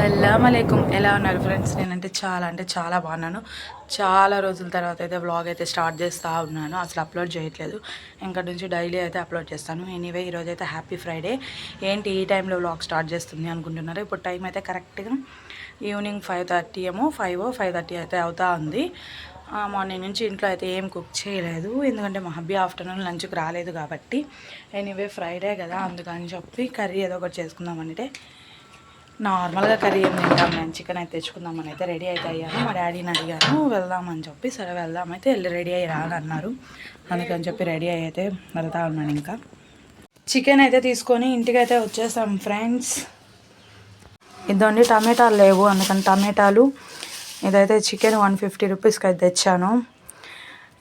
అస్సలం అలైకుం ఎలా ఉన్నారు ఫ్రెండ్స్? నేనంటే చాలా అంటే చాలా బాగున్నాను. చాలా రోజుల తర్వాత అయితే వ్లాగ్ అయితే స్టార్ట్ చేస్తూ ఉన్నాను. అసలు అప్లోడ్ చేయట్లేదు. ఇంకా నుంచి డైలీ అయితే అప్లోడ్ చేస్తాను. ఎనీవే ఈరోజు అయితే హ్యాపీ ఫ్రైడే. ఏంటి ఈ టైంలో వ్లాగ్ స్టార్ట్ చేస్తుంది అనుకుంటున్నారు? ఇప్పుడు టైం అయితే కరెక్ట్గా ఈవినింగ్ ఫైవ్ థర్టీ ఏమో ఫైవ్ ఫైవ్ థర్టీ అయితే అవుతా ఉంది. మార్నింగ్ నుంచి ఇంట్లో అయితే ఏం కుక్ చేయలేదు. ఎందుకంటే మా హబ్బీ ఆఫ్టర్నూన్ లంచ్కి రాలేదు కాబట్టి. ఎనీవే ఫ్రైడే కదా అందుకని చెప్పి కర్రీ ఏదో ఒకటి చేసుకుందామంటే నార్మల్గా కర్రీ ఏం తింటాం. నేను చికెన్ అయితే తెచ్చుకుందామని అయితే రెడీ అయితే అయ్యాను. మా డాడీని అడిగాను వెళ్దామని చెప్పి సరే వెళ్దాం అయితే వెళ్ళి రెడీ అయ్యి రాని అన్నారు. అందుకని చెప్పి రెడీ అయ్యి అయితే వెళ్తా ఉన్నాను ఇంకా. చికెన్ అయితే తీసుకొని ఇంటికి అయితే వచ్చేసాం ఫ్రెండ్స్. ఇదండి టమాటాలు లేవు అందుకని టమాటాలు. ఇదైతే చికెన్ వన్ ఫిఫ్టీ రూపీస్కి అయితే తెచ్చాను.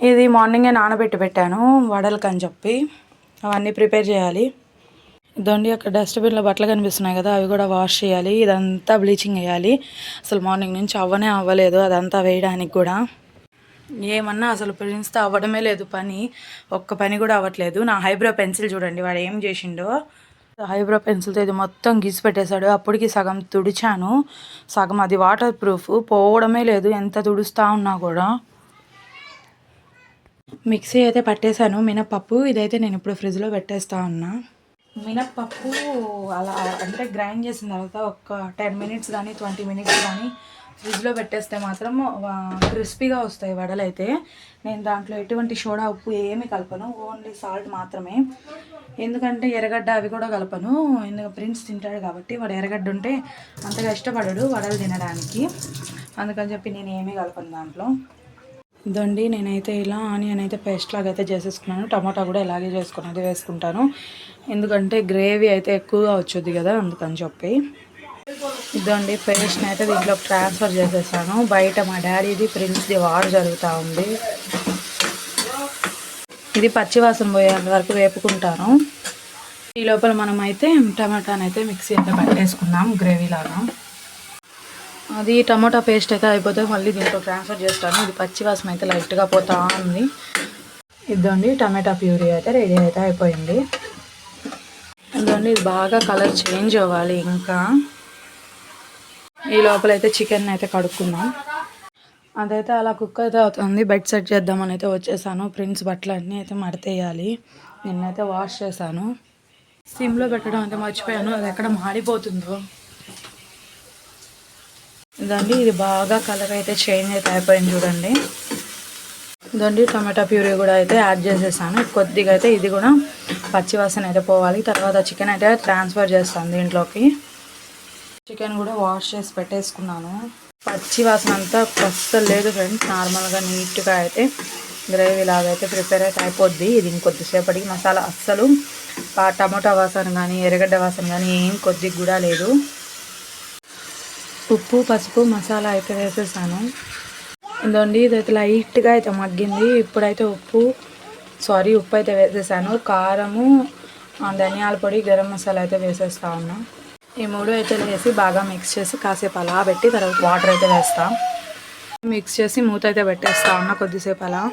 ఇది మార్నింగే నానబెట్టి పెట్టాను వడలకని చెప్పి. అవన్నీ ప్రిపేర్ చేయాలి. ఇదండి అక్కడ డస్ట్బిన్లో బట్టలు కనిపిస్తున్నాయి కదా అవి కూడా వాష్ చేయాలి. ఇదంతా బ్లీచింగ్ వేయాలి. అసలు మార్నింగ్ నుంచి అవ్వనే అవ్వలేదు అదంతా వేయడానికి కూడా. ఏమన్నా అసలు ప్రిన్స్తో అవ్వడమే లేదు పని. ఒక్క పని కూడా అవ్వట్లేదు. నా హైబ్రో పెన్సిల్ చూడండి వాడు ఏం చేసిండో. హైబ్రో పెన్సిల్తో ఇది మొత్తం గీసి పెట్టేశాడు. అప్పటికి సగం తుడిచాను. సగం అది వాటర్ ప్రూఫ్ పోవడమే లేదు. ఎంత తుడుస్తా ఉన్నా కూడా. మిక్సీ అయితే పట్టేశాను. మినపప్పు ఇదైతే నేను ఇప్పుడు ఫ్రిడ్జ్లో పెట్టేస్తా ఉన్నా. మినప్పప్పు అలా అంటే గ్రైండ్ చేసిన తర్వాత ఒక టెన్ మినిట్స్ కానీ ట్వంటీ మినిట్స్ కానీ ఫ్రిడ్జ్లో పెట్టేస్తే మాత్రం క్రిస్పీగా వస్తాయి వడలు అయితే నేను దాంట్లో ఎటువంటి సోడా ఉప్పు ఏమీ కలపను. ఓన్లీ సాల్ట్ మాత్రమే. ఎందుకంటే ఎర్రగడ్డ అవి కూడా కలపను. ఎందుకంటే ప్రిన్స్ తింటాడు కాబట్టి వాడు ఎర్రగడ్డ ఉంటే అంతగా ఇష్టపడడు వడలు తినడానికి. అందుకని చెప్పి నేను ఏమీ కలపను దాంట్లో. ఇదండి నేనైతే ఇలా ఆనియన్ అయితే పేస్ట్ లాగా అయితే చేసేసుకున్నాను. టమాటా కూడా ఇలాగే చేసుకుని అయితే వేసుకుంటాను. ఎందుకంటే గ్రేవీ అయితే ఎక్కువగా వచ్చుద్ది కదా అందుకని చెప్పి. ఇదండి పేస్ట్ని అయితే దీంట్లో ట్రాన్స్ఫర్ చేసేసాను. బయట మా డాడీది ఫ్రెండ్స్ది వార్ జరుగుతూ ఉంది. ఇది పచ్చివాసన పోయేంత వరకు వేపుకుంటాను. ఈ లోపల మనం అయితే టమాటాని అయితే మిక్సీ అయితే పట్టేసుకుందాం గ్రేవీ లాగా. అది టమాటా పేస్ట్ అయితే అయిపోతే మళ్ళీ దీంట్లో ట్రాన్స్ఫర్ చేస్తాను. ఇది పచ్చి వాసన అయితే లైట్గా పోతా ఉంది. ఇదండి టమాటా ప్యూరీ అయితే రెడీ అయితే అయిపోయింది. ఇదండి ఇది బాగా కలర్ చేంజ్ అవ్వాలి ఇంకా. ఈ లోపల అయితే చికెన్ అయితే కడుక్కుందాం అదైతే అలా కుక్ అయితే అవుతుంది. బెడ్ సెట్ చేద్దామని అయితే వచ్చేసాను. ప్రింట్స్ బట్టలు అన్నీ అయితే మడతేయాలి. నిన్నైతే వాష్ చేశాను. సిమ్లో పెట్టడం అయితే మర్చిపోయాను. అది ఎక్కడ మాడిపోతుందో. ఇదండి ఇది బాగా కలర్ అయితే చేంజ్ అయితే అయిపోయింది చూడండి. ఇదండి టమాటా ప్యూరీ కూడా అయితే యాడ్ చేసేసాను. కొద్దిగా అయితే ఇది కూడా పచ్చివాసన అయితే పోవాలి. తర్వాత చికెన్ అయితే ట్రాన్స్ఫర్ చేస్తాను దీంట్లోకి. చికెన్ కూడా వాష్ చేసి పెట్టేసుకున్నాను. పచ్చి వాసన అంతా అస్సలు లేదు ఫ్రెండ్స్. నార్మల్గా నీట్గా అయితే గ్రేవీ లాగా అయితే ప్రిపేర్ అయితే అయిపోద్ది. ఇది ఇంకొద్దిసేపటికి మసాలా అస్సలు. టమాటా వాసన కానీ ఎర్రగడ్డ వాసన కానీ ఏం కొద్దిగా కూడా లేదు. ఉప్పు పసుపు మసాలా అయితే వేసేసాను. ఇదండి ఇదైతే లైట్గా అయితే మగ్గింది. ఇప్పుడైతే ఉప్పు సారీ ఉప్పు అయితే వేసేసాను. కారము ధనియాల పొడి గరం మసాలా అయితే వేసేస్తా ఉన్నా. ఈ మూడు అయితే వేసి బాగా మిక్స్ చేసి కాసేపు అలా పెట్టి తర్వాత వాటర్ అయితే వేస్తా. మిక్స్ చేసి మూత అయితే పెట్టేస్తా ఉన్నా కొద్దిసేపు అలా.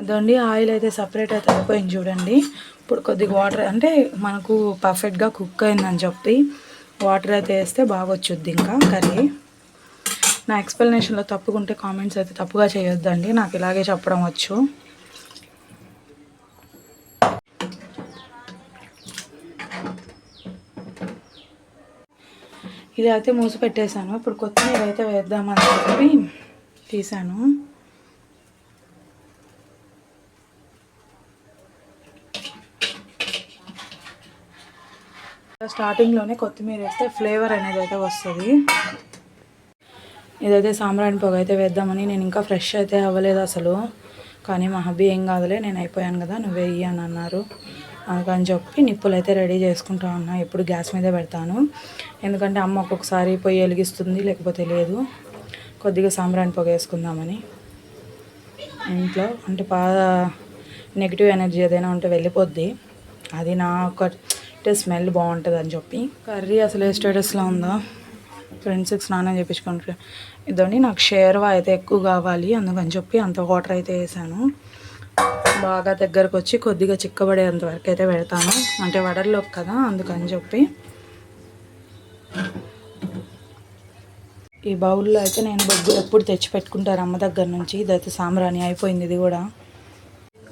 అదండి ఆయిల్ అయితే సపరేట్ అయితే అయిపోయింది చూడండి. ఇప్పుడు కొద్దిగా వాటర్ అంటే మనకు పర్ఫెక్ట్గా కుక్ అయిందని చెప్పి వాటర్ అయితే వేస్తే బాగా వచ్చుద్ది ఇంకా కర్రీ. నా ఎక్స్ప్లెనేషన్లో తప్పుకుంటే కామెంట్స్ అయితే తప్పుగా చేయొద్దండి నాకు ఇలాగే చెప్పడం వచ్చు. ఇది అయితే మూసి పెట్టేశాను ఇప్పుడు కొత్తిమీర అయితే వేద్దామని చెప్పి తీసాను స్టార్టింగ్లోనే కొత్తిమీర వేస్తే ఫ్లేవర్ అనేది అయితే వస్తుంది. ఇదైతే సాంబ్రాణి పొగ అయితే వేద్దామని నేను ఇంకా ఫ్రెష్ అయితే అవ్వలేదు అసలు. కానీ మా హబ్బీ ఏం కాదులే నేను అయిపోయాను కదా నువ్వు వెయ్యి అని అన్నారు. అందుకని చెప్పి నిప్పులు అయితే రెడీ చేసుకుంటా ఉన్నా ఎప్పుడు గ్యాస్ మీదే పెడతాను. ఎందుకంటే అమ్మ ఒక్కొక్కసారి పొయ్యి వెలిగిస్తుంది లేకపోతే లేదు. కొద్దిగా సాంబ్రాణి పొగ వేసుకుందామని. ఇంట్లో అంటే బాగా నెగిటివ్ ఎనర్జీ ఏదైనా ఉంటే వెళ్ళిపోద్ది. అది నా ఒక స్మెల్ బాగుంటుంది అని చెప్పి. కర్రీ అసలు ఏ స్టేటస్లో ఉందా? ఫ్రెండ్స్కి స్నానం చేయించుకుంటే ఇదండి నాకు షేర్వా అయితే ఎక్కువ కావాలి అందుకని చెప్పి అంత వాటర్ అయితే వేసాను. బాగా దగ్గరకు వచ్చి కొద్దిగా చిక్కబడేంత వరకు అయితే పెడతాను. అంటే వడల్లోకి కదా అందుకని చెప్పి. ఈ బౌల్లో అయితే నేను బొగ్గు ఎప్పుడు తెచ్చి పెట్టుకుంటారు అమ్మ దగ్గర నుంచి. ఇదైతే సాంబ్రాణి అయిపోయింది ఇది కూడా.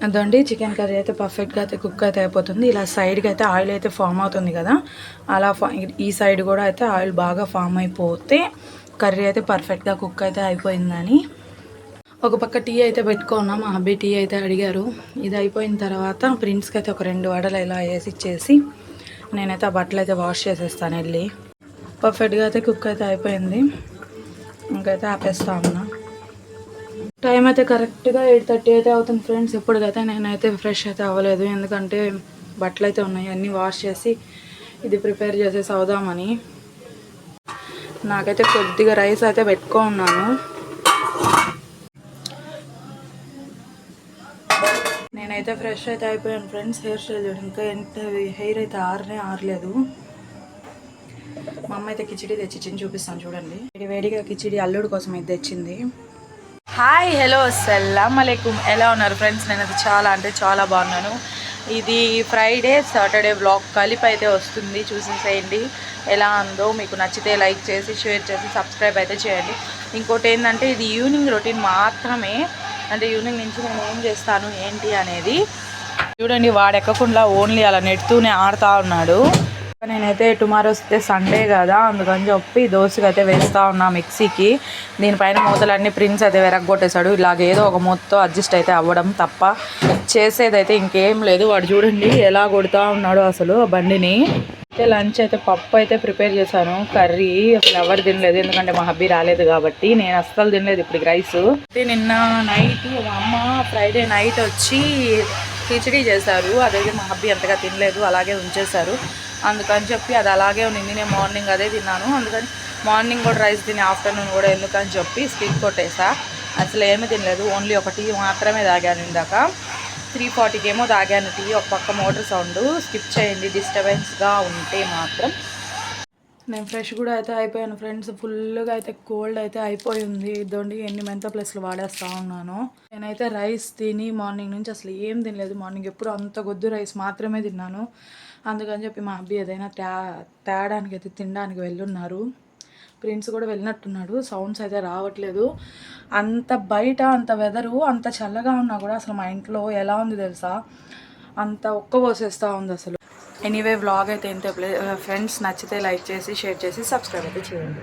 అదండి చికెన్ కర్రీ అయితే పర్ఫెక్ట్గా అయితే కుక్ అయితే అయిపోతుంది. ఇలా సైడ్కి అయితే ఆయిల్ అయితే ఫామ్ అవుతుంది కదా. అలా ఈ సైడ్ కూడా అయితే ఆయిల్ బాగా ఫామ్ అయిపోతే కర్రీ అయితే పర్ఫెక్ట్గా కుక్ అయితే అయిపోయిందని. ఒక పక్క టీ అయితే పెట్టుకున్నాం. మా హబ్బీ టీ అయితే అడిగారు. ఇది అయిపోయిన తర్వాత ప్రిన్స్కి అయితే ఒక రెండు వడలు ఇలా వేసి ఇచ్చేసి నేనైతే ఆ బట్టలు అయితే వాష్ చేసేస్తాను వెళ్ళి. పర్ఫెక్ట్గా అయితే కుక్ అయితే అయిపోయింది. ఇంకైతే ఆపేస్తా ఉన్నా. టైం అయితే కరెక్ట్గా ఎయిట్ థర్టీ అయితే అవుతుంది ఫ్రెండ్స్ ఇప్పటికైతే నేనైతే ఫ్రెష్ అయితే అవ్వలేదు. ఎందుకంటే బట్టలు అయితే ఉన్నాయి. అన్నీ వాష్ చేసి ఇది ప్రిపేర్ చేసేసి అవుదామని. నాకైతే కొద్దిగా రైస్ అయితే పెట్టుకో ఉన్నాను నేనైతే ఫ్రెష్ అయితే అయిపోయాను ఫ్రెండ్స్ హెయిర్ స్టైల్ చూడండి ఇంకా ఎంత హెయిర్ అయితే ఆరనే ఆరలేదు. మా అమ్మ అయితే కిచిడి తెచ్చిచ్చింది చూపిస్తాను చూడండి. వేడి వేడిగా కిచిడి అల్లుడు కోసం అయితే తెచ్చింది. హాయ్ హలో అస్సలం అలైకుమ్. ఎలా ఉన్నారు ఫ్రెండ్స్? నేనైతే చాలా అంటే చాలా బాగున్నాను. ఇది ఫ్రైడే సాటర్డే బ్లాగ్ కలిపి అయితే వస్తుంది. చూసేసేయండి. ఎలా ఉందో మీకు నచ్చితే లైక్ చేసి షేర్ చేసి సబ్స్క్రైబ్ అయితే చేయండి. ఇంకోటి ఏంటంటే ఇది ఈవినింగ్ రొటీన్ మాత్రమే. అంటే ఈవినింగ్ నుంచి నేను ఏం చేస్తాను ఏంటి అనేది చూడండి. వాడు ఎక్కకుండా ఓన్లీ అలా నెడుతూనే ఆడుతూ ఉన్నాడు. నేనైతే టుమారో వస్తే సండే కదా అందుకని చెప్పి దోశకి అయితే వేస్తూ ఉన్నా మిక్సీకి. దీనిపైన మూతలన్నీ ప్రిన్స్ అయితే వెరగొట్టేశాడు ఇలాగ ఏదో ఒక మూతతో అడ్జస్ట్ అయితే అవ్వడం తప్ప చేసేదైతే ఇంకేం లేదు. వాడు చూడండి ఎలా కొడుతూ ఉన్నాడు అసలు ఆ బండిని. అయితే లంచ్ అయితే పప్పు అయితే ప్రిపేర్ చేశాను. కర్రీ అసలు ఎవరు తినలేదు ఎందుకంటే మా హబ్బీ రాలేదు కాబట్టి నేను అస్సలు తినలేదు ఇప్పుడు రైస్. అయితే నిన్న నైట్ మా అమ్మ ఫ్రైడే నైట్ వచ్చి కిచడీ చేశారు. అదైతే మా హబ్బీ అంతగా తినలేదు అలాగే ఉంచేశారు. అందుకని చెప్పి అది అలాగే ఉండింది. నేను మార్నింగ్ అదే తిన్నాను. అందుకని మార్నింగ్ కూడా రైస్ తిని ఆఫ్టర్నూన్ కూడా ఎందుకని చెప్పి స్కిప్ కొట్టేసా. అసలు ఏమీ తినలేదు. ఓన్లీ ఒక టీ మాత్రమే తాగాను ఇందాక. త్రీ ఫార్టీకి ఏమో తాగాను టీ. ఒక పక్క మోటార్ సౌండ్ స్కిప్ చేయండి. డిస్టర్బెన్స్గా ఉంటే మాత్రం నేను ఫ్రెష్ కూడా అయితే అయిపోయాను ఫ్రెండ్స్ ఫుల్గా అయితే కోల్డ్ అయితే అయిపోయింది ఇదండి ఎన్ని మెంత ప్లస్లు వాడేస్తా ఉన్నాను. నేనైతే రైస్ తిని మార్నింగ్ నుంచి అసలు ఏం తినలేదు. మార్నింగ్ ఎప్పుడు అంత గొద్దు రైస్ మాత్రమే తిన్నాను. అందుకని చెప్పి మా అబ్బాయి ఏదైనా తే తేడానికి అయితే తినడానికి వెళ్ళున్నారు. ప్రిన్స్ కూడా వెళ్ళినట్టున్నాడు. సౌండ్స్ అయితే రావట్లేదు. అంత బయట అంత వెదరు అంత చల్లగా ఉన్నా కూడా అసలు మా ఇంట్లో ఎలా ఉంది తెలుసా? అంత ఒక్క పోసేస్తూ ఉంది అసలు. ఎనీవే వ్లాగ్ అయితే ఎంత ఫ్రెండ్స్ uh, నచ్చితే లైక్ చేసి షేర్ చేసి సబ్స్క్రైబ్ అయితే చేయండి.